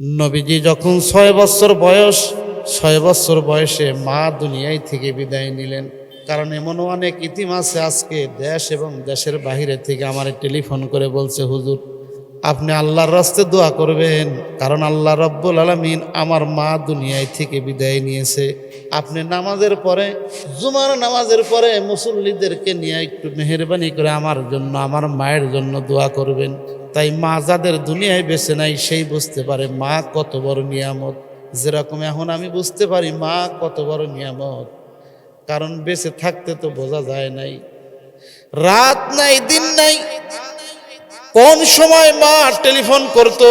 নবীজি যখন ছয় বছর বয়স, ছয় বছর বয়সে মা দুনিয়ায় থেকে বিদায় নিলেন। কারণ এমনও অনেক ইতিম আছে আজকে দেশ এবং দেশের বাহিরে থেকে আমার টেলিফোন করে বলছে, হুজুর, আপনি আল্লাহর রাস্তে দোয়া করবেন। কারণ আল্লাহ রব্বুল আলমিন আমার মা দুনিয়ায় থেকে বিদায় নিয়েছে। আপনি নামাজের পরে, জুমার নামাজের পরে মুসল্লিদেরকে নিয়ে একটু মেহরবানি করে আমার জন্য, আমার মায়ের জন্য দোয়া করবেন। তাই মা যাদের দুনিয়ায় বেছে নাই সেই বুঝতে পারে, মা কত বড় নিয়ামত। যেরকম এখন আমি বুঝতে পারি, মা কত বড় নিয়ামত। কারণ বেঁচে থাকতে তো বোঝা যায় নাই। রাত নাই, দিন নাই। কোন সময় মা টেলিফোন করতো,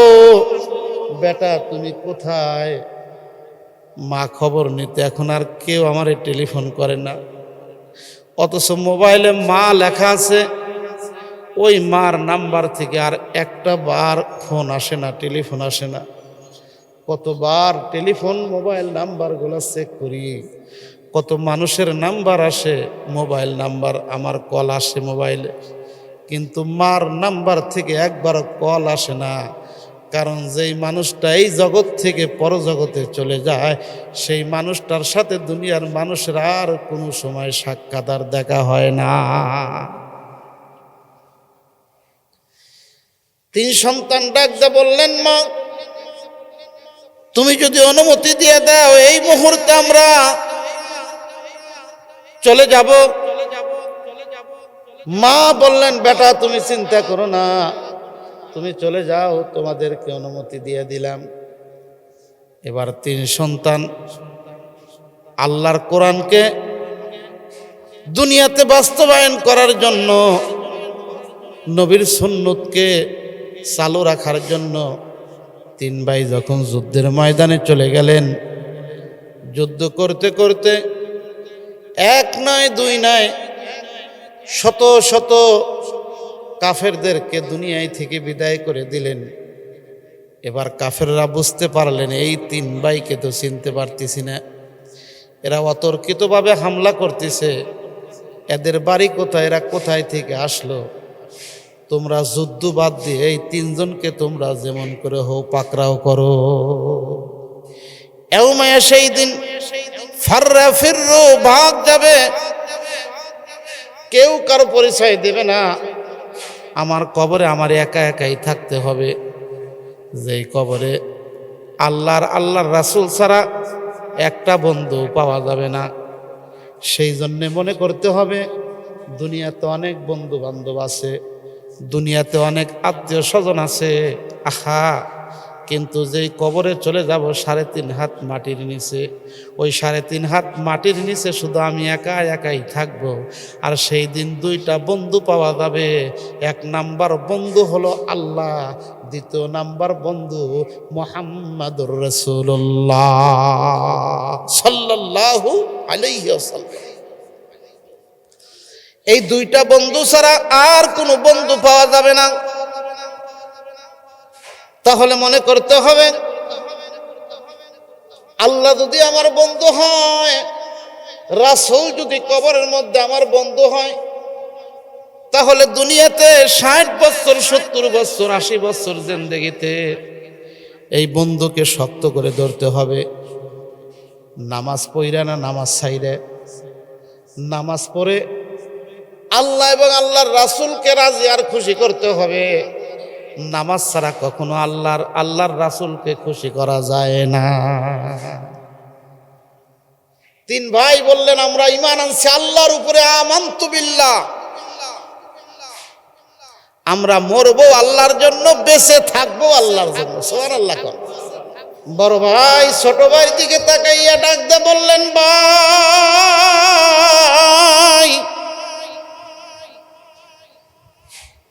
বেটা, তুমি কোথায়? মা খবর নিতে, এখন আর কেউ আমারে টেলিফোন করে না। অথচ মোবাইলে মা লেখা আছে ওই মার নাম্বার থেকে আর একটা বার ফোন আসে না, টেলিফোন আসে না। কতবার টেলিফোন, মোবাইল নাম্বারগুলো চেক করি। কত মানুষের নাম্বার আসে, মোবাইল নাম্বার, আমার কল আসে মোবাইলে। কিন্তু মার নাম্বার থেকে একবার কল আসে না। কারণ যেই মানুষটা এই জগৎ থেকে পরজগতে চলে যায়, সেই মানুষটার সাথে দুনিয়ার মানুষের আর কোনো সময় সাক্ষাৎ আর দেখা হয় না। তিন সন্তান ডাকতে বললেন, মা, তুমি যদি অনুমতি দিয়ে দাও, এই মুহূর্তে আমরা চলে যাব। মা বললেন, বেটা, তুমি চিন্তা করো না, তুমি চলে যাও, তোমাদেরকে অনুমতি দিয়ে দিলাম। এবার তিন সন্তান আল্লাহর কোরআনকে দুনিয়াতে বাস্তবায়ন করার জন্য নবীর সুন্নতকে চালু রাখার জন্য তিন ভাই যখন যুদ্ধের ময়দানে চলে গেলেন, যুদ্ধ করতে করতে এক নয় দুই নয় শত শত কাফেরদেরকে দুনিয়ায় থেকে বিদায় করে দিলেন। এবার কাফেররা বুঝতে পারলেন, এই তিন ভাইকে তো চিনতে পারতেছি না। এরা অতর্কিতভাবে হামলা করতেছে। এদের বাড়ি কোথায়? এরা কোথায় থেকে আসলো? তোমরা যুদ্ধ বাদ দিয়ে এই তিনজনকে তোমরা যেমন করে হো পাকড়াও করো। এও মায়া সেই দিন ফাররা ফিররো, ভাগ যাবে। কেউ কারও পরিচয় দেবে না। আমার কবরে আমার একা একাই থাকতে হবে। যেই কবরে আল্লাহর আল্লাহর রাসুল ছাড়া একটা বন্ধু পাওয়া যাবে না। সেই জন্যে মনে করতে হবে, দুনিয়াতে অনেক বন্ধু বান্ধব আছে। দুনিয়াতে অনেক আত্মীয় স্বজন আছে, আহা, কিন্তু যেই কবরে চলে যাব সাড়ে তিন হাত মাটির নিচে। ওই সাড়ে তিন হাত মাটির নিচে শুধু আমি একা একাই থাকব। আর সেই দিন দুইটা বন্ধু পাওয়া যাবে। এক নাম্বার বন্ধু হলো আল্লাহ, দ্বিতীয় নাম্বার বন্ধু মোহাম্মদুর রসুল্লাহ সাল্লাল্লাহু আলাইহি এই দুইটা বন্ধু ছাড়া আর কোনো বন্ধু পাওয়া যাবে না। তাহলে মনে করতে হবে, আল্লাহ যদি আমার বন্ধু হয়, রাসুল যদি কবরের মধ্যে আমার বন্ধু হয়, তাহলে দুনিয়াতে ষাট বছর, সত্তর বছর, আশি বছর জেন্দেগিতে এই বন্ধুকে শক্ত করে ধরতে হবে। নামাজ পইরা না, নামাজ সাইরে নামাজ পড়ে আল্লাহ এবং আল্লাহর রাসুলকে রাজি আর খুশি করতে হবে। নামাজ ছাড়া কখনো আল্লাহর আল্লাহর রাসুলকে খুশি করা যায় না। তিন ভাই বললেন, আমরা ইমান আনছি আল্লাহর উপরে, আমান্তু বিল্লাহ। আমরা মরবো আল্লাহর জন্য, বেঁচে থাকব আল্লাহর জন্য। সোয়ার আল্লাহ কর। বড় ভাই ছোট ভাইয়ের দিকে তাকাইয়া ডাকতে বললেন, ভাই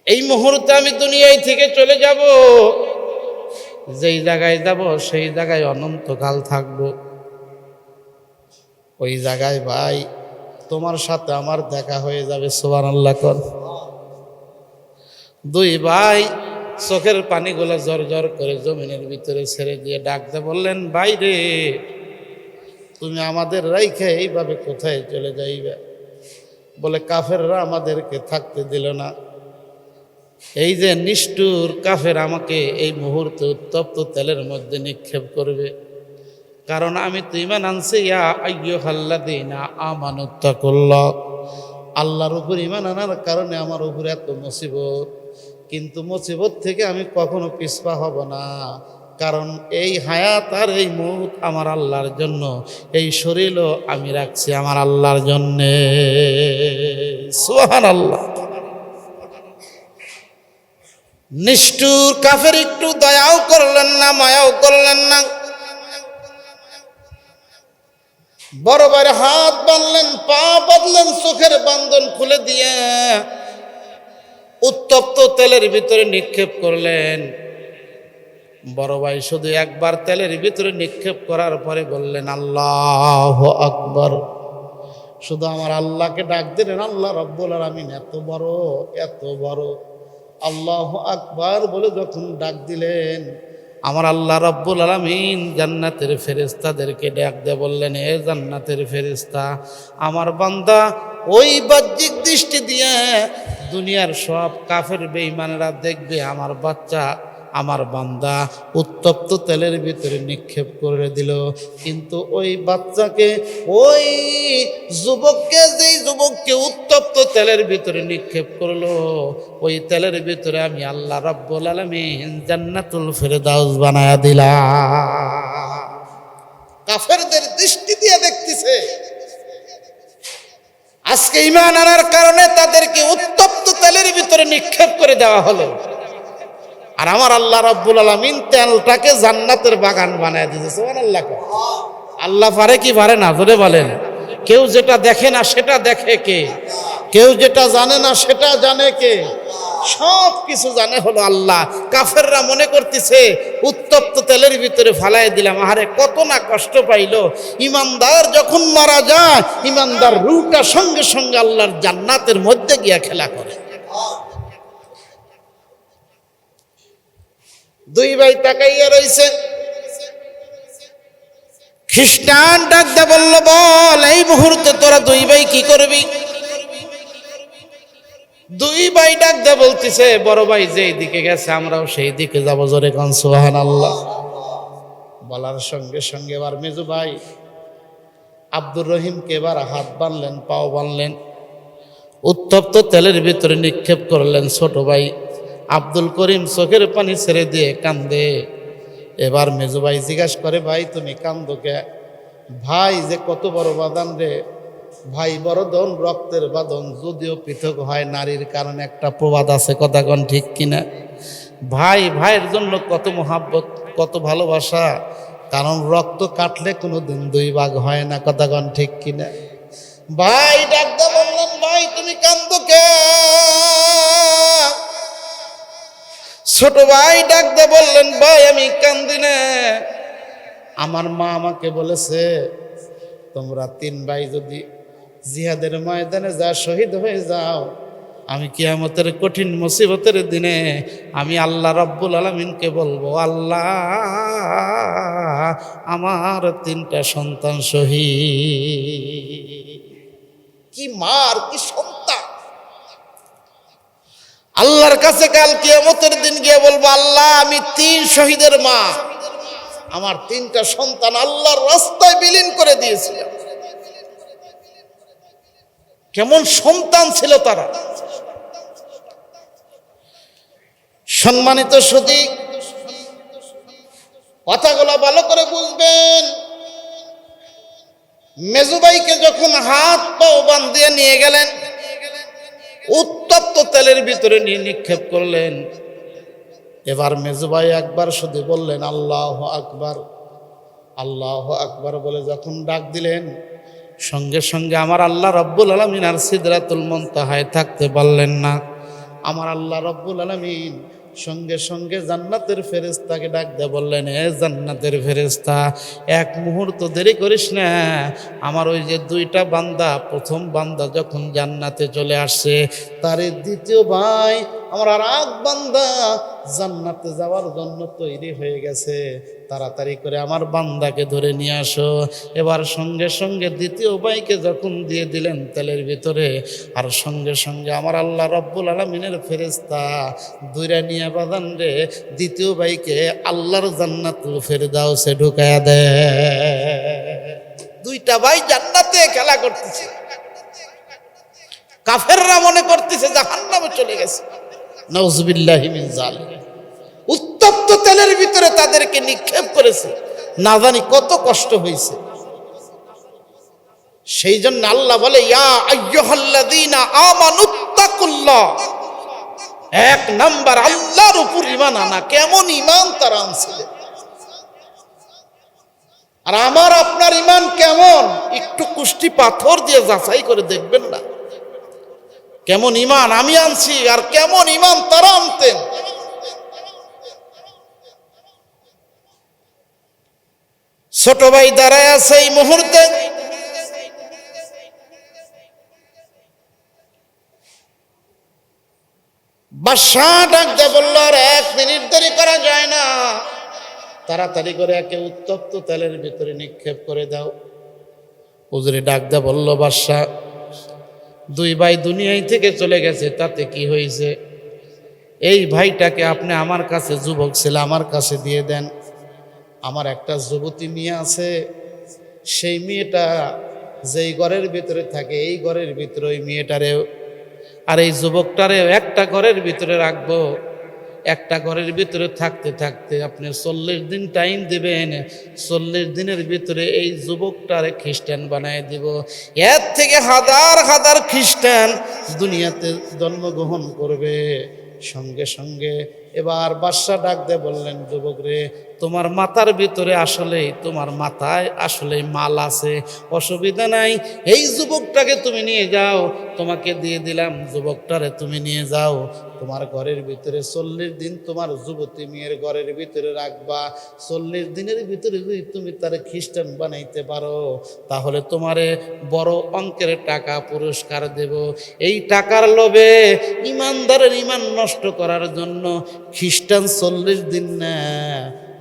এই মুহূর্তে আমি দুনিয়ায় থেকে চলে যাব। যেই জায়গায় যাব, সেই জায়গায় অনন্তকাল থাকব। ওই জায়গায় ভাই, তোমার সাথে আমার দেখা হয়ে যাবে সোবান আল্লাহ কর। দুই ভাই, চোখের পানিগুলো জর জর করে জমিনের ভিতরে ছেড়ে দিয়ে ডাকতে বললেন বাইরে তুমি আমাদের রাইখে এইভাবে কোথায় চলে যাইবে? বলে, কাফেররা আমাদেরকে থাকতে দিল না। এই যে নিষ্ঠুর কাফের আমাকে এই মুহূর্তে উত্তপ্ত তেলের মধ্যে নিক্ষেপ করবে। কারণ আমি তো ইমান আনছি, ইয়া আইয়ো হাল্লাদিনা আমানুত্তাকুল্লাহ আল্লাহর উপর ইমান আনার কারণে আমার উপরে এত মুসিবত। কিন্তু মুসিবত থেকে আমি কখনো পিছপা হব না। কারণ এই হায়াত আর এই মুহূর্ত আমার আল্লাহর জন্য, এই শরীরও আমি রাখছি আমার আল্লাহর জন্যে। সোহান আল্লাহ নিষ্ঠুর কাফের একটু দয়াও করলেন না, মায়াও করলেন না। বড় বড় হাত বাঁধলেন, পা বাঁধলেন, চোখের বান্ধন খুলে দিয়ে উত্তপ্ত তেলের ভিতরে নিক্ষেপ করলেন। বড় ভাই শুধু একবার তেলের ভিতরে নিক্ষেপ করার পরে বললেন, আল্লাহ আকবর। শুধু আমার আল্লাহকে ডাক দিলেন, আল্লাহ রব্বুল আলমিন, এত বড় এত বড়। আল্লাহ আকবার বলে যখন ডাক দিলেন, আমার আল্লাহ রব্বুল আলমিন জান্নাতের ফেরিস্তাদেরকে ডাক দিয়ে বললেন, এ জান্নাতের ফেরিস্তা আমার বান্দা, ওই বাহ্যিক দৃষ্টি দিয়ে দুনিয়ার সব কাফের বেইমানেরা দেখবে আমার বাচ্চা আমার বান্দা উত্তপ্ত তেলের ভিতরে নিক্ষেপ করে দিল। কিন্তু ওই বাচ্চাকে, ওই যুবককে, যেই যুবককে উত্তপ্ত তেলের ভিতরে নিক্ষেপ করল, ওই তেলের ভিতরে আমি আল্লাহ রব্বুল আলমিন জান্নাতুল ফেরদাউস বানায়া দিলাম। কাফেরদের দৃষ্টি দিয়ে দেখতেছে। আজকে ইমান আনার কারণে তাদেরকে উত্তপ্ত তেলের ভিতরে নিক্ষেপ করে দেওয়া হলো। আর আমার আল্লাহ রাব্বুল আলমিন তেলটাকে জান্নাতের বাগান বানায় দিয়েছে সোহান আল্লাহ আল্লাহ পারে কি পারে না ধরে বলেন। কেউ যেটা দেখে না, সেটা দেখে কে? কেউ যেটা জানে না, সেটা জানে কে? সব কিছু জানে হলো আল্লাহ। কাফেররা মনে করতেছে, উত্তপ্ত তেলের ভিতরে ফালাই দিলাম। আহারে, কত না কষ্ট পাইলো। ইমানদার যখন মারা যায়, ইমানদার রুটা সঙ্গে সঙ্গে আল্লাহর জান্নাতের মধ্যে গিয়া খেলা করে। দুই ভাই তাকাইয়া রইছে। খ্রিস্টান ডাকতে বলল, বল, এই মুহূর্তে তোরা দুই ভাই কি করবি? দুই ভাই ডাকতে বলতেছে, বড় ভাই যেই দিকে গেছে, আমরাও সেই দিকে যাব জোরে কন সুহান আল্লাহ বলার সঙ্গে সঙ্গে এবার মেজু ভাই আব্দুর রহিমকে এবার হাত বানলেন, পাও বানলেন। উত্তপ্ত তেলের ভিতরে নিক্ষেপ করলেন ছোট ভাই। আব্দুল করিম চোখের পানি ছেড়ে দিয়ে কান্দে। এবার মেজু ভাই জিজ্ঞাসা করে, ভাই, তুমি কান্দো কে? ভাই, যে কত বড় বাদান রে। ভাই, বড় দন রক্তের বাদন যদিও পৃথক হয় নারীর কারণে একটা প্রবাদ আছে কথাগণ ঠিক কিনা? ভাই, ভাইয়ের জন্য কত মহাব্বত, কত ভালোবাসা। কারণ রক্ত কাটলে কোনো দিন দুই ভাগ হয় না কথাগণ ঠিক কিনা? ভাই ডাকতে বললেন ভাই, তুমি কান্দো কে? ছোট ভাই ডাকতে বললেন, ভাই, আমি কান্দি না। আমার মা আমাকে বলেছে, তোমরা তিন ভাই যদি জিহাদের ময়দানে যা শহীদ হয়ে যাও, আমি কিয়ামতের কঠিন মুসিবতের দিনে আমি আল্লাহ রব্বুল আলমিনকে বলব, আল্লাহ আমার তিনটা সন্তান শহীদ। কি মার, কি সন্তান আল্লাহর কাছে কাল কিয়ামতের দিন গিয়ে বলব, আল্লাহ, আমি তিন শহীদের মা। আমার তিনটা সন্তান আল্লাহর রাস্তায় বিলীন করে দিয়েছিলাম কেমন সন্তান ছিল তারা। সম্মানিত সতী, কথাগুলো ভালো করে বুঝবেন। মেজুবাইকে যখন হাত পাও বান্ধিয়ে নিয়ে গেলেন উত্তপ্ত তেলের ভিতরে নিয়ে নিক্ষেপ করলেন। এবার মেজবাই একবার শুধু বললেন, আল্লাহ আকবার। আল্লাহ আকবার বলে যখন ডাক দিলেন, সঙ্গে সঙ্গে আমার আল্লাহ রব্বুল আলমিন আর সিদরাতুল মন্তাহায় থাকতে পারলেন না। আমার আল্লাহ রব্বুল আলমিন সঙ্গে সঙ্গে জান্নাতের ফেরেস্তাকে ডাক দিয়ে বললেন, এ জান্নাতের ফেরেস্তা এক মুহূর্ত দেরি করিস না। আমার ওই যে দুইটা বান্দা, প্রথম বান্দা যখন জান্নাতে চলে আসছে তার দ্বিতীয় ভাই আমার আর এক বান্দা জান্নাতে যাওয়ার জন্য তৈরি হয়ে গেছে। তাড়াতাড়ি করে আমার বান্দাকে ধরে নিয়ে আসো। এবার সঙ্গে সঙ্গে দ্বিতীয় ভাইকে যখন দিয়ে দিলেন তেলের ভিতরে, আর সঙ্গে সঙ্গে আমার আল্লাহ রব্বুল আলমিনের ফেরেস্তা দুইরা নিয়ে বাদান রে, দ্বিতীয় ভাইকে আল্লাহর ফেরদাও সে ঢুকায়া দেয় দুইটা ভাই জান্নাতে খেলা করতেছে। কাফেররা মনে করতেছে জাহান্নামে চলে গেছে। নওজবিল্লাহি মিন উত্তপ্ত তেলের ভিতরে তাদেরকে নিক্ষেপ করেছে। না জানি কত কষ্ট হয়েছে। সেই জন্য আল্লাহ বলে এক নাম্বার, আল্লাহর উপর ঈমান আনা। কেমন ইমান তারা আনছিলেন আর আমার আপনার ইমান কেমন? একটু কুষ্টি পাথর দিয়ে যাচাই করে দেখবেন না। কেমন ইমান আমি আনছি আর কেমন ইমান তারা আনতেন? ছোট ভাই দাঁড়ায় আছে এই মুহূর্তে। বাদশাহ ডাকতে বলল, আর, এক মিনিট দেরি করা যায় না। তাড়াতাড়ি করে একে উত্তপ্ত তেলের ভিতরে নিক্ষেপ করে দাও। উজরে ডাকতে বলল, বাদশাহ দুই ভাই দুনিয়াই থেকে চলে গেছে, তাতে কি হয়েছে? এই ভাইটাকে আপনি আমার কাছে, যুবক ছেলে আমার কাছে দিয়ে দেন। আমার একটা যুবতী মেয়ে আছে, সেই মেয়েটা যেই ঘরের ভিতরে থাকে, এই ঘরের ভিতরে ওই মেয়েটারেও, আর এই যুবকটারেও একটা ঘরের ভিতরে রাখব। একটা ঘরের ভিতরে থাকতে থাকতে আপনি চল্লিশ দিন টাইম দেবেন, চল্লিশ দিনের ভিতরে এই যুবকটারে খ্রিস্টান বানায় দিব। এর থেকে হাজার হাজার খ্রিস্টান দুনিয়াতে জন্মগ্রহণ করবে। সঙ্গে সঙ্গে এবার বাদশা ডাক দিয়ে বললেন, যুবক রে তোমার মাথার ভিতরে আসলে, তোমার মাথায় আসলে মাল আছে, অসুবিধা নাই। এই যুবকটাকে তুমি নিয়ে যাও, তোমাকে দিয়ে দিলাম, যুবকটারে তুমি নিয়ে যাও। তোমার ঘরের ভিতরে চল্লিশ দিন তোমার যুবতী মেয়ের ঘরের ভিতরে রাখবা। চল্লিশ দিনের ভিতরে যদি তুমি তার খ্রিস্টান বানাইতে পারো, তাহলে তোমারে বড় অঙ্কের টাকা পুরস্কার দেব। এই টাকার লোভে ইমানদারের ইমান নষ্ট করার জন্য খ্রিস্টান চল্লিশ দিন না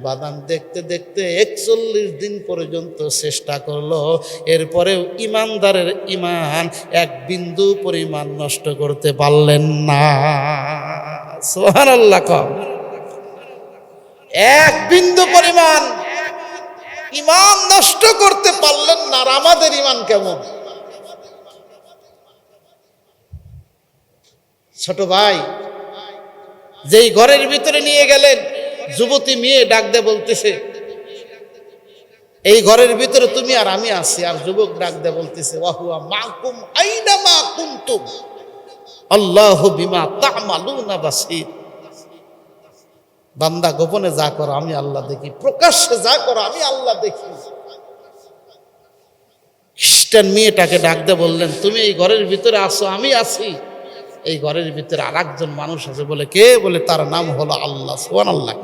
বাদাম দেখতে দেখতে একচল্লিশ দিন পর্যন্ত চেষ্টা করল। এরপরেও ইমানদারের ইমান এক বিন্দু পরিমাণ নষ্ট করতে পারলেন না। সোহান আল্লাহ এক বিন্দু পরিমাণ ইমান নষ্ট করতে পারলেন না আর আমাদের ইমান কেমন? ছোট ভাই, যেই ঘরের ভিতরে নিয়ে গেলেন যুবতী মেয়ে ডাক দে বলতেছে, এই ঘরের ভিতরে তুমি আর আমি আছি। আর যুবক ডাক দে বলতেছে, ওয়াহুয়া মাকুম, আইনা মা কুনতুম আল্লাহ বিমা বান্দা গোপনে যা করো, আমি আল্লাহ দেখি। প্রকাশ্যে যা করো, আমি আল্লাহ দেখি। খ্রিস্টান মেয়েটাকে ডাক দে বললেন, তুমি এই ঘরের ভিতরে আসো আমি আছি। এই ঘরের ভিতরে আর একজন মানুষ আছে বলে কে? বলে তার নাম হলো আল্লাহ সোয়ান আল্লাহ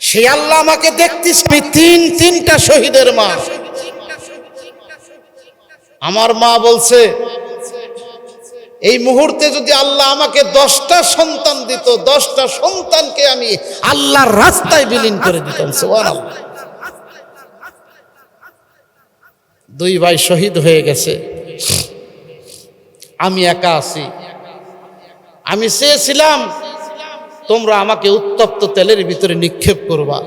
সেই আল্লাহ আমাকে দেখতিস তিন, তিনটা শহীদের মা। আমার মা বলছে, এই মুহূর্তে যদি আল্লাহ আমাকে দশটা সন্তান দিত, দশটা সন্তানকে আমি আল্লাহর রাস্তায় বিলীন করে দিতাম আল্লাহ দুই ভাই শহীদ হয়ে গেছে। আমি একা আছি। আমি চেয়েছিলাম, তোমরা আমাকে উত্তপ্ত তেলের ভিতরে নিক্ষেপ করবা।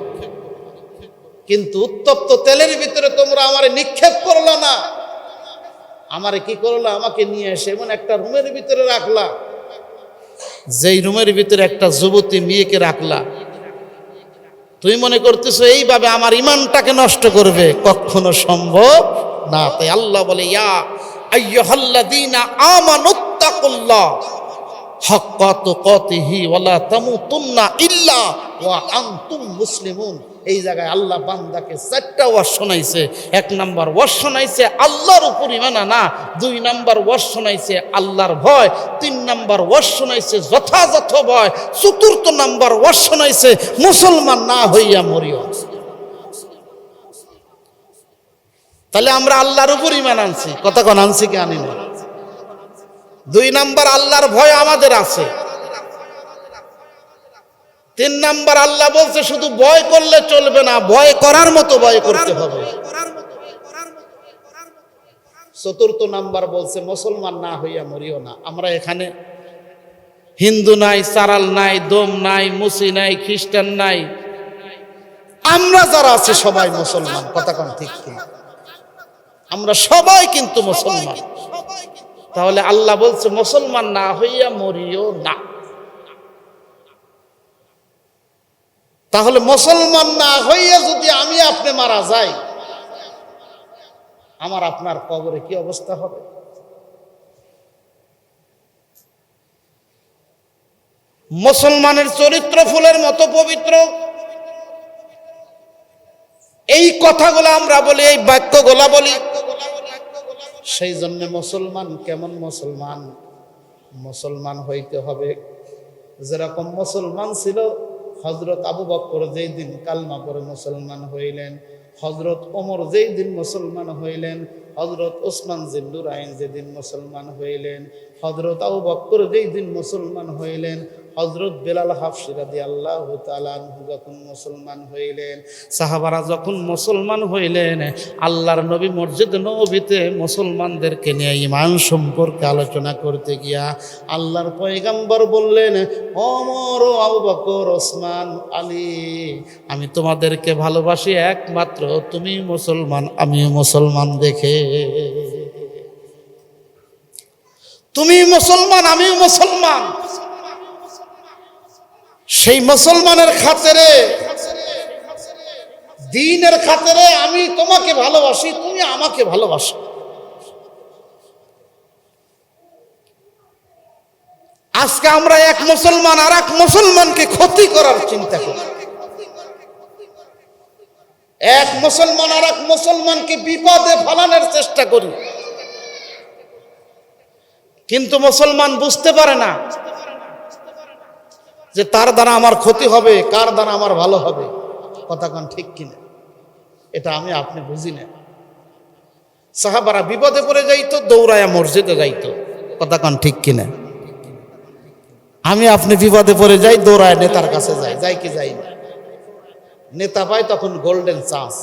কিন্তু উত্তপ্ত তেলের ভিতরে তোমরা আমারে নিক্ষেপ করল না। আমারে কি করল? আমাকে নিয়ে এসে এমন একটা রুমের ভিতরে রাখলা। যেই রুমের ভিতরে একটা যুবতী মেয়েকে রাখলা। তুমি মনে করতেছো, এইভাবে আমার ইমানটাকে নষ্ট করবে? কখনো সম্ভব না। তাই আল্লাহ বলে, ইয়া ওয়া এই জায়গায় আল্লাহ বান্দাকে চারটা ওয়াজ শোনাইছে। এক নাম্বার ওয়াজ শোনাইছে আল্লাহর উপর ইমান আনা। দুই নাম্বার ওয়াজ শোনাইছে আল্লাহর ভয়। তিন নাম্বার ওয়াজ শোনাইছে যথাযথ ভয়। চতুর্থ নাম্বার ওয়াজ শোনাইছে মুসলমান না হইয়া মরিও। তাহলে আমরা আল্লাহর উপর ইমান আনছি। কথা কোন আনছি কি আনি না? দুই নাম্বার, আল্লাহর ভয় আমাদের আছে। তিন নাম্বার, আল্লাহ বলছে শুধু ভয় করলে চলবে না, ভয় করার মতো ভয় করতে হবে। চতুর্থ নাম্বার বলছে, মুসলমান না হইয়া মরিও না। আমরা এখানে হিন্দু নাই সারাল নাই, দম নাই, মুসি নাই, খ্রিস্টান নাই। আমরা যারা আছে সবাই মুসলমান, কথা কোন ঠিক কি? আমরা সবাই কিন্তু মুসলমান। তাহলে আল্লাহ বলছে, মুসলমান না হইয়া মরিও না। তাহলে মুসলমান না হইয়া যদি আমি আপনি মারা যাই, আমার আপনার কবরে কি অবস্থা হবে? মুসলমানের চরিত্র ফুলের মতো পবিত্র। এই কথাগুলো আমরা বলি, এই বাক্যগুলা বলি। সেই জন্য মুসলমান কেমন মুসলমান? মুসলমান হইতে হবে। যেরকম মুসলমান ছিল হজরত আবু বক্কর যেই দিন কালমা পরে মুসলমান হইলেন হজরত ওমর যেই দিন মুসলমান হইলেন হজরত ওসমান জিল্লুর আইন যেদিন মুসলমান হইলেন হজরত আবু বক্কর যেই দিন মুসলমান হইলেন হজরত বেলাল হাফসিরাদি আল্লাহ যখন মুসলমান হইলেন, সাহাবারা যখন মুসলমান হইলেন, আল্লাহর নবী মসজিদ নবীতে মুসলমানদেরকে নিয়ে ইমান সম্পর্কে আলোচনা করতে গিয়া আল্লাহর পয়গাম্বর বললেন অমর আবু ওসমান, আলী, আমি তোমাদেরকে ভালোবাসি একমাত্র, তুমি মুসলমান, আমিও মুসলমান দেখে। তুমি মুসলমান, আমিও মুসলমান। সেই মুসলমানের খাতেরে, দিনের খাতেরে আমি তোমাকে ভালোবাসি, তুমি আমাকে ভালোবাসো। আজকে আমরা এক মুসলমান আর এক মুসলমানকে ক্ষতি করার চিন্তা করি। এক মুসলমান আর এক মুসলমানকে বিপদে ফেলানোর চেষ্টা করি। কিন্তু মুসলমান বুঝতে পারে না যে তার দ্বারা আমার ক্ষতি হবে, কার দ্বারা আমার ভালো হবে? কথা কন ঠিক কিনা? এটা আমি, আপনি বুঝি না। সাহাবারা বিপদে পড়ে যাইতো দৌড়ায়া মসজিদে যাইতো। কথা কন ঠিক কিনা? আমি, আপনি বিপদে পড়ে যাই, দৌড়ায় নেতার কাছে যাই যাই কি যাই না। নেতা পাই তখন গোল্ডেন চান্স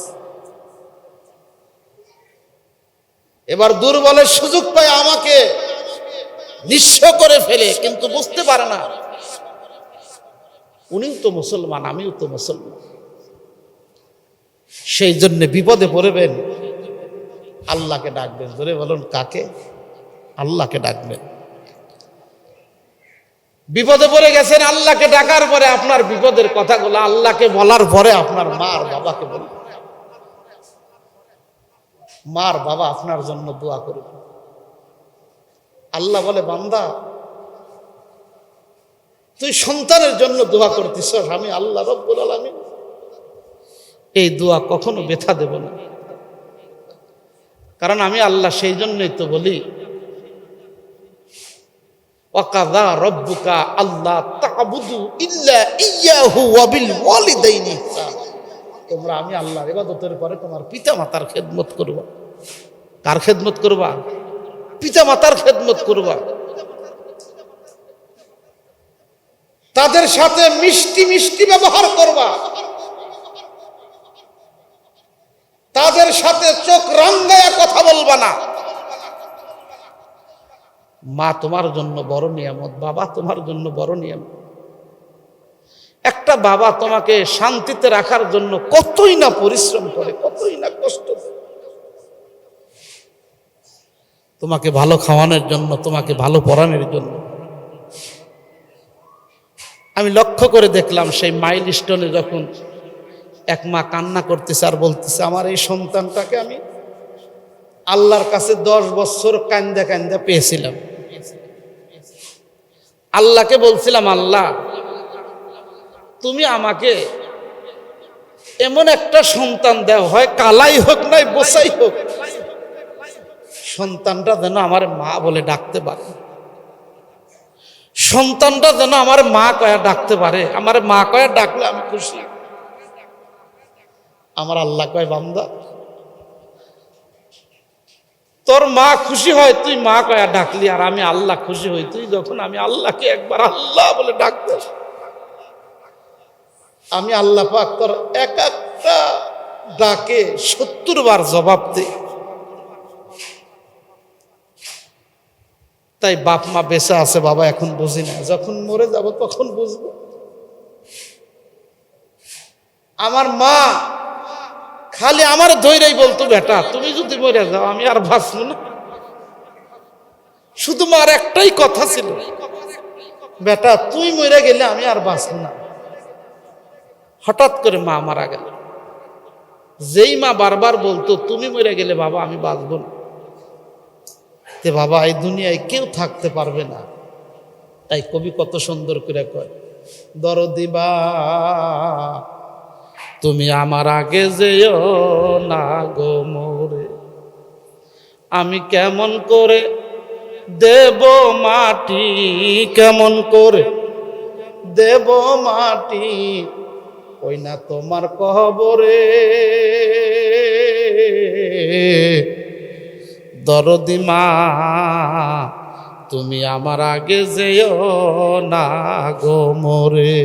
এবার দুর্বলের সুযোগ পায় আমাকে, নিঃস্ব করে ফেলে, কিন্তু বুঝতে পারে না। উনিও তো মুসলমান, আমিও তো মুসলমান। সেই জন্য বিপদে পড়বেন। আল্লাহকে ডাকবেন। ধরে বলুন, কাকে? আল্লাহকে ডাকবেন। বিপদে পড়ে গেছেন, আল্লাহকে ডাকার পরে আপনার বিপদের কথাগুলো আল্লাহকে বলার পরে আপনার মা আর বাবাকে বলুন। মার বাবা আপনার জন্য দোয়া করবে আল্লাহ বলে, বান্দা তুই সন্তানের জন্য দোয়া করতেছ আমি আল্লাহ রব্বুল আলমী এই দোয়া কখনো ব্যথা দেব না। কারণ আমি আল্লাহ সেই জন্যই তো বলি রব্বুকা আল্লাহ ইল্লা আমি পরে তোমার পিতা মাতার খেদমত করবা। কার খেদমত করবা? পিতা মাতার খেদমত করবা। তাদের সাথে মিষ্টি মিষ্টি ব্যবহার করবা। তাদের সাথে চোখ রাঙ্গায়া কথা বলবা না। মা তোমার জন্য বড় নিয়ামত, বাবা তোমার জন্য বড় নিয়ামত। একটা বাবা তোমাকে শান্তিতে রাখার জন্য কতই না পরিশ্রম করে, কতই না কষ্ট তোমাকে ভালো খাওয়ানোর জন্য, তোমাকে ভালো পড়ানোর জন্য আমি লক্ষ্য করে দেখলাম সেই মাইল স্টোনে যখন এক মা কান্না করতেছে আর বলতেছে, আমার এই সন্তানটাকে আমি আল্লাহর কাছে দশ বছর কান্দা কান্দা পেয়েছিলাম। আল্লাহকে বলছিলাম, আল্লাহ, তুমি আমাকে এমন একটা সন্তান দেও, হয় কালাই হোক নাই বসাই হোক, সন্তানটা যেন আমার মা বলে ডাকতে পারে। সন্তানটা যেন আমার মা কয়া ডাকতে পারে। আমার মা কয়া ডাকলে আমি খুশি। আমার আল্লাহ কয়, বান্দা, তোর মা খুশি হয়, তুই মা কয়া ডাকলি, আর আমি আল্লাহ খুশি হই। তুই যখন আমি আল্লাহকে একবার আল্লাহ বলে ডাকতে আমি আল্লাহ পাক তোর এক একটা ডাকে সত্তর বার জবাব দিই। তাই বাপ মা বেঁচে আছে, বাবা এখন বুঝি না যখন মরে যাব তখন বুঝব। আমার মা খালি আমার ধৈরাই বলতো, বেটা, তুমি যদি মরে যাও, আমি আর বাঁচবো না। শুধু মার একটাই কথা ছিল, বেটা, তুই মরে গেলে আমি আর বাঁচবো না। হঠাৎ করে মা মারা গেল। যেই মা বারবার বলতো, তুমি মরে গেলে বাবা, আমি বাঁচবো না। তে বাবা, এই দুনিয়ায় কেউ থাকতে পারবে না। তাই কবি কত সুন্দর করে কয় দরদিবা তুমি আমার আগে যেও না গো মোরে। আমি কেমন করে দেব মাটি, কেমন করে দেব মাটি ওই না তোমার কহবরে দরদি মা, তুমি আমার আগে যেও না গো মোরে।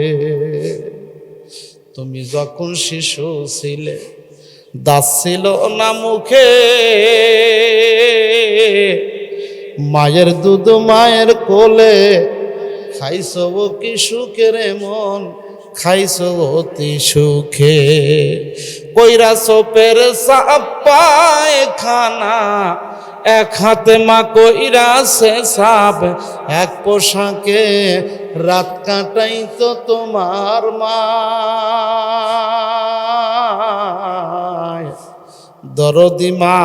তুমি যখন শিশু ছিলে, দাস ছিল না মুখে। মায়ের দুধ মায়ের কোলে, খাইছ কি সুখের মন, খাইছ অতি সুখে। কইরা সোপের সাপায় খানা এক হাতে মা কইরা সে সাপ, এক পোশাকে রাত কাটাই তো তোমার মা। দরদি মা,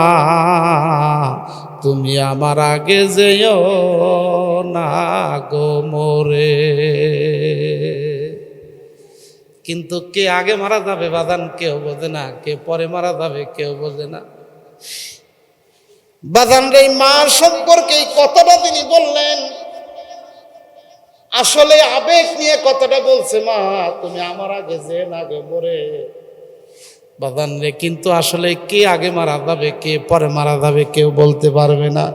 তুমি আমার আগে যেও না গো মোরে। কিন্তু কে আগে মারা যাবে বাদান, কেউ বোঝে না, কে পরে মারা যাবে, কেউ বোঝে না। বাদান রে মার সম্পর্কে এই কথাটা তিনি বললেন। আসলে আবেগ নিয়ে কথাটা বলছে, মা, তুমি আমার আগে যে আগে মরে। বাদান রে কিন্তু আসলে কে আগে মারা যাবে, কে পরে মারা যাবে, কেউ বলতে পারবে না।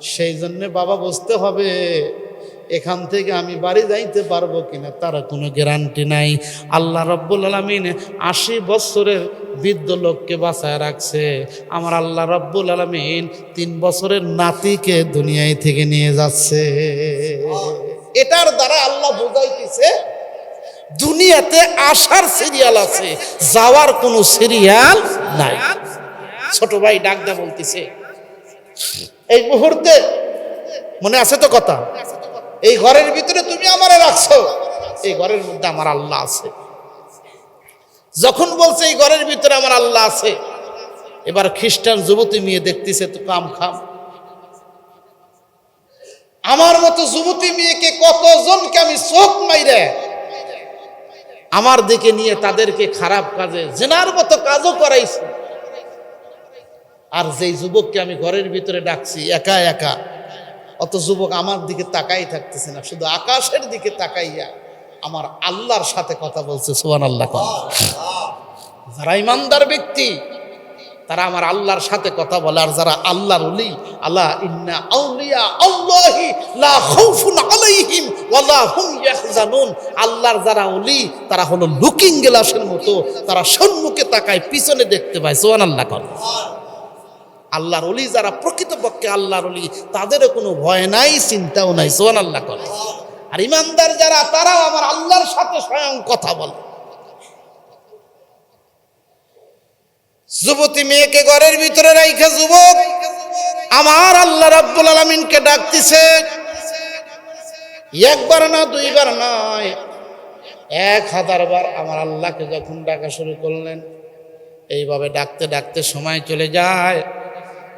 সেই জন্যে বাবা বুঝতে হবে এখান থেকে আমি বাড়ি যাইতে পারব কিনা তারা কোনো গ্যারান্টি নাই। আল্লাহ রব্বুল আলমিন আশি বছরের বৃদ্ধ লোককে বাঁচায় রাখছে। আমার আল্লাহ রব্বুল আলমিন তিন বছরের নাতিকে দুনিয়ায় থেকে নিয়ে যাচ্ছে। এটার দ্বারা আল্লাহ বোঝাইতেছে, দুনিয়াতে আসার সিরিয়াল আছে, যাওয়ার কোনো সিরিয়াল নাই। ছোট ভাই ডাকদা বলতেছে, এই মুহূর্তে মনে আছে তো কথা? এই ঘরের ভিতরে তুমি আমারে রাখছো। এই ঘরের মধ্যে আমার আল্লাহ আছে। যখন বলছে এই ঘরের ভিতরে আমার আল্লাহ আছে, এবার খ্রিস্টান যুবতী মেয়ে দেখতেছে তো কাম খাম। আমার মতো যুবতী মেয়েকে কতজনকে আমি চোখ মাইরে আমার দিকে নিয়ে তাদেরকে খারাপ কাজে, জেনার মতো কাজও করাইছি। আর যেই যুবককে আমি ঘরের ভিতরে ডাকছি, একা একা অত যুবক আমার দিকে তাকাই থাকতেছে না, শুধু আকাশের দিকে তাকাইয়া আমার আল্লাহর সাথে কথা বলছে সোহান আল্লাহ যারা ইমানদার ব্যক্তি, তারা আমার আল্লাহর সাথে কথা বলে, আর যারা আল্লাহর উলি আল্লাহ ইন্না আউলিয়া আল্লাহি লা খাউফুন আলাইহিম ওয়ালা হুম ইয়াহজানুন। আল্লাহর যারা উলি তারা হলো লুকিং গ্লাসের মতো, তারা সম্মুখে তাকায়, পিছনে দেখতে পায়, সুবহানাল্লাহ কর আল্লাহর অলি যারা প্রকৃতপক্ষে আল্লাহর অলি তাদেরও কোনো ভয় নাই, চিন্তাও নাই। সোহান আল্লাহ করে। আর ইমানদার যারা, তারাও আমার আল্লাহর সাথে স্বয়ং কথা বলে। যুবতী মেয়েকে ঘরের ভিতরে রাইখে যুবক, আমার আল্লাহ রাব্বুল আলমিনকে ডাকতেছে। একবার না, দুইবার নয়, এক হাজার বার আমার আল্লাহকে যখন ডাকা শুরু করলেন, এইভাবে ডাকতে ডাকতে সময় চলে যায়।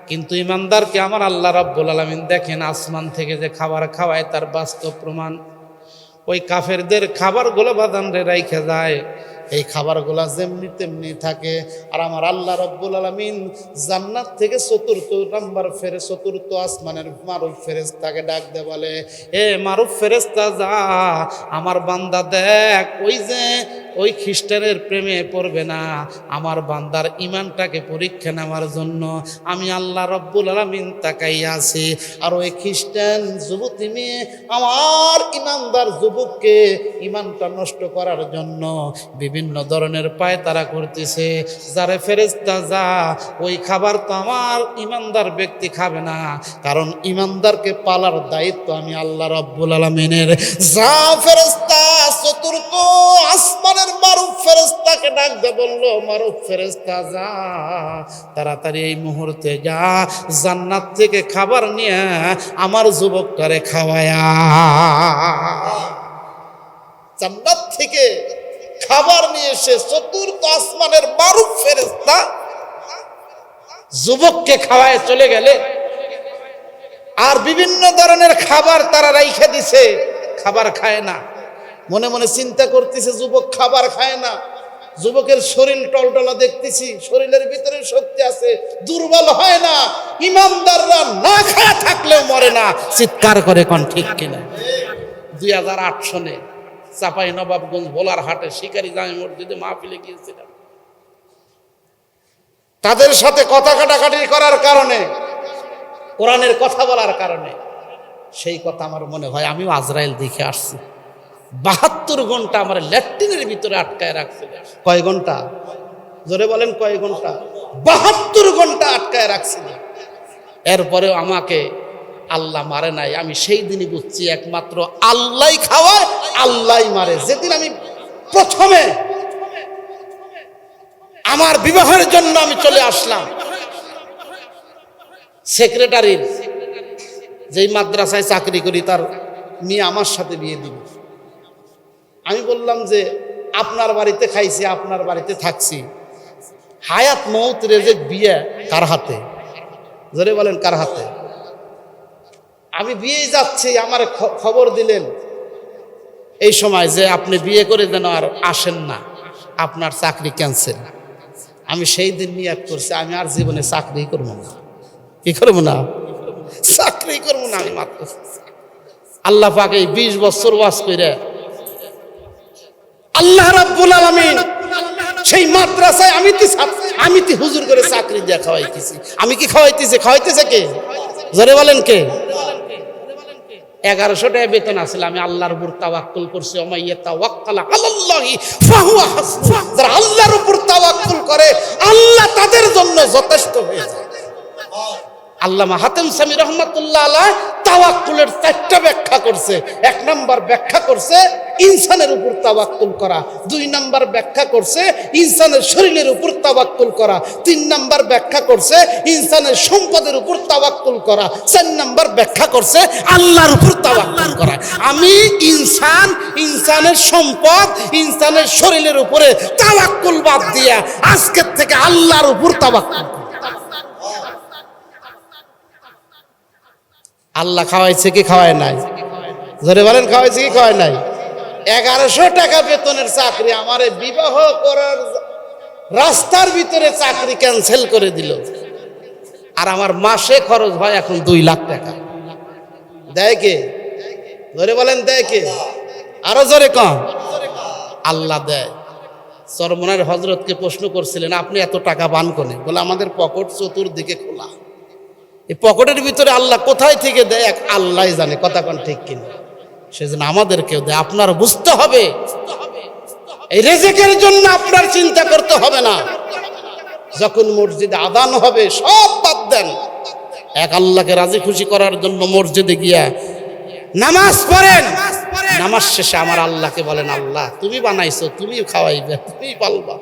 কিন্তু ইমানদারকে আমার আল্লাহ রাব্বুল আলমিন দেখেন আসমান থেকে যে খাবার খাওয়ায় তার বাস্তব প্রমাণ। ওই কাফেরদের খাবারগুলো বাদান রে রাইখে যায়। এই খাবারগুলা যেমনি তেমনি থাকে। আর আমার আল্লাহ রব্বুল আলমিন জান্নাত থেকে চতুর্থ নাম্বার ফেরে চতুর্থ আসমানের মারুফ ফেরেস্তাকে ডাক দে বলে, এ মারুফ ফেরেস্তা যা, আমার বান্দা দেখ, ওই যে, ওই খ্রিস্টানের প্রেমে পড়বে না। আমার বান্দার ইমানটাকে পরীক্ষা নেওয়ার জন্য আমি আল্লাহ রব্বুল আলমিন তাকাই আছি। আর ওই খ্রিস্টান যুবতী মেয়ে আমার ইমানদার যুবককে ইমানটা নষ্ট করার জন্য বিভিন্ন ধরনের পায় তারা করতেছে। যারে ফেরেস্তা যা, ওই খাবার তো আমার ইমানদার ব্যক্তি খাবে না। কারণ ইমানদারকে পালার দায়িত্ব আমি আল্লাহ রব্বুল আলমিনের। যা ফেরেস্তা চতুর্থ আসমানের মারুফ ফেরেস্তাকে ডাক দে বলল, মারুফ ফেরেস্তা যা, তাড়াতাড়ি এই মুহূর্তে যা, জান্নাত থেকে খাবার নিয়ে আমার যুবকটারে খাওয়ায়া। জান্নাত থেকে খাবার নিয়ে এসে চতুর্থ আসমানের মারুফ ফেরেস্তা যুবককে খাওয়ায় চলে গেলে। আর বিভিন্ন ধরনের খাবার তারা রাইখে দিছে। খাবার খায় না। মনে মনে চিন্তা করতেছে, যুবক খাবার খায় না। যুবকের শরীর টলটলা দেখতেছি, শরীরের ভিতরে শক্তি আছে, দুর্বল হয় না। ইমানদাররা না খায় থাকলেও মরে না। চিৎকার করে কোন ঠিক কিনা। দুই হাজার আট সনে চাপাই নবাবগঞ্জ ভোলার হাটে শিকারি জামি মসজিদে মাহফিলে গিয়েছিলাম। তাদের সাথে কথা কাটাকাটি করার কারণে কোরআনের কথা বলার কারণে সেই কথা আমার মনে হয় আমিও আজরাইল দেখে আসছি। বাহাত্তর ঘণ্টা আমার ল্যাট্রিনের ভিতরে আটকায় রাখছে। কয় ঘণ্টা? জোরে বলেন কয় ঘণ্টা? বাহাত্তর ঘণ্টা আটকায় রাখছিল এরপরেও আমাকে আল্লাহ মারে নাই, আমি সেই দিনই বুঝছি একমাত্র আল্লাহ খাওয়ায় আল্লাহ মারে। যেদিন আমি প্রথমে আমার বিবাহের জন্য আমি চলে আসলাম, সেক্রেটারির যেই মাদ্রাসায় চাকরি করি, তার মেয়ে আমার সাথে বিয়ে দিবে আমি বললাম যে, আপনার বাড়িতে খাইছি, আপনার বাড়িতে থাকছি। হায়াত মৌত রেজেক বিয়ে, কার হাতে? জোরে বলেন, কার হাতে? আমি বিয়ে যাচ্ছি, আমার খবর দিলেন। এই সময় যে আপনি বিয়ে করে যেন আর আসেন না, আপনার চাকরি ক্যান্সেল আমি সেই দিন নিয়াত করছি, আমি আর জীবনে চাকরি করব না। কি করব না? চাকরি করব না, আমি মাত্র। আল্লাহ পাকে বিশ বছর ওয়াজ করে। আল্লাহ রাব্বুল আলামিন সেই মাদ্রাসায় আমি তি আমি তি হুজুর করে চাকরি দিয়ে খাওয়াইতেছি? আমি কি খাওয়াইতেছি? খাওয়াইতেছে কে? জোরে বলেন কে? এগারোশো টাকা বেতন আসলে আমি আল্লাহর উপর তাওয়াক্কুল করছি ওমাইয়া তাওয়াক্কালা আল্লাহি ফাহুয়া হাসবুহ। যারা আল্লাহর উপর তাওয়াক্কুল করে, আল্লাহ তাদের জন্য যথেষ্ট হয়ে যায়। আল্লামা হাতেম সামি রহমতুল্লাহ আলাহ তাওয়াক্কুলের চারটা ব্যাখ্যা করছে। এক নাম্বার ব্যাখ্যা করছে ইনসানের উপর তাওয়াক্কুল করা। দুই নাম্বার ব্যাখ্যা করছে ইনসানের শরীরের উপর তাওয়াক্কুল করা। তিন নাম্বার ব্যাখ্যা করছে ইনসানের সম্পদের উপর তাওয়াক্কুল করা। চার নাম্বার ব্যাখ্যা করছে আল্লাহর উপর তাওয়াক্কুল করা। আমি ইনসান, ইনসানের সম্পদ, ইনসানের শরীরের উপরে তাওয়াক্কুল বাদ দিয়া আজকের থেকে আল্লাহর উপর তাওয়াক্কুল আল্লাহ খাওয়াইছে কি খাওয়ায় নাই? ধরে বলেন, খাওয়াইছে কি খাওয়ায় নাই? এগারোশো টাকা বেতনের চাকরি আমার বিবাহ করার রাস্তার ভিতরে চাকরি ক্যান্সেল করে দিল। আর আমার মাসে খরচ হয় এখন দুই লাখ টাকা। দেয় কে? ধরে বলেন, দেয় কে? আরও জোরে কম আল্লাহ দেয়। চরমনার হজরতকে প্রশ্ন করছিলেন, আপনি এত টাকা বান কোনে? বলে, আমাদের পকেট চতুর্দিকে খোলা। এই পকেটের ভিতরে আল্লাহ কোথায় থেকে দেয়? এক আল্লাহ জানে। কথা কোন ঠিক কিনা? সেজন্য আমাদেরকেও দেয়। আপনার বুঝতে হবে। এই রেজেকের জন্য আপনার চিন্তা করতে হবে না। যখন মসজিদে আদান হবে, সব বাদ দেন। এক আল্লাহকে রাজি খুশি করার জন্য মসজিদে গিয়া নামাজ পড়েন। নামাজ শেষে আমার আল্লাহকে বলেন, আল্লাহ, তুমি বানাইছো তুমি খাওয়াইবে তুমি পালবা।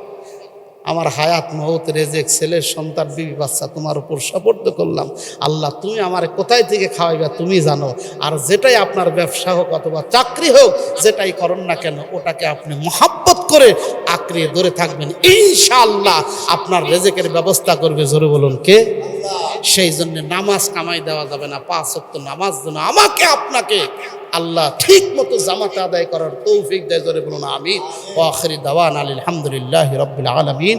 আমার হায়াত মহত রেজেক ছেলের সন্তান, বিবি, বাচ্চা, তোমার উপর সাপোর্ট করলাম। আল্লাহ, তুমি আমার কোথায় থেকে খাওয়াইবা তুমি জানো। আর যেটাই আপনার ব্যবসা হোক অথবা চাকরি হোক, যেটাই করেন না কেন, ওটাকে আপনি মহাব্বত করে আঁকড়িয়ে ধরে থাকবেন। ইনশাআল্লাহ আপনার রেজেকের ব্যবস্থা করবে, জোরে বলুন কে? সেই জন্য নামাজ কামাই দেওয়া যাবে না, পাঁচ অক্ত নামাজ যেন আমাকে, আপনাকে আল্লাহ ঠিক মতো জামাতে আদায় করার তৌফিক দেয়, জোরে বলুন আমি ও আখরি দাওয়ান আলহামদুলিল্লাহ রবিল আলমিন।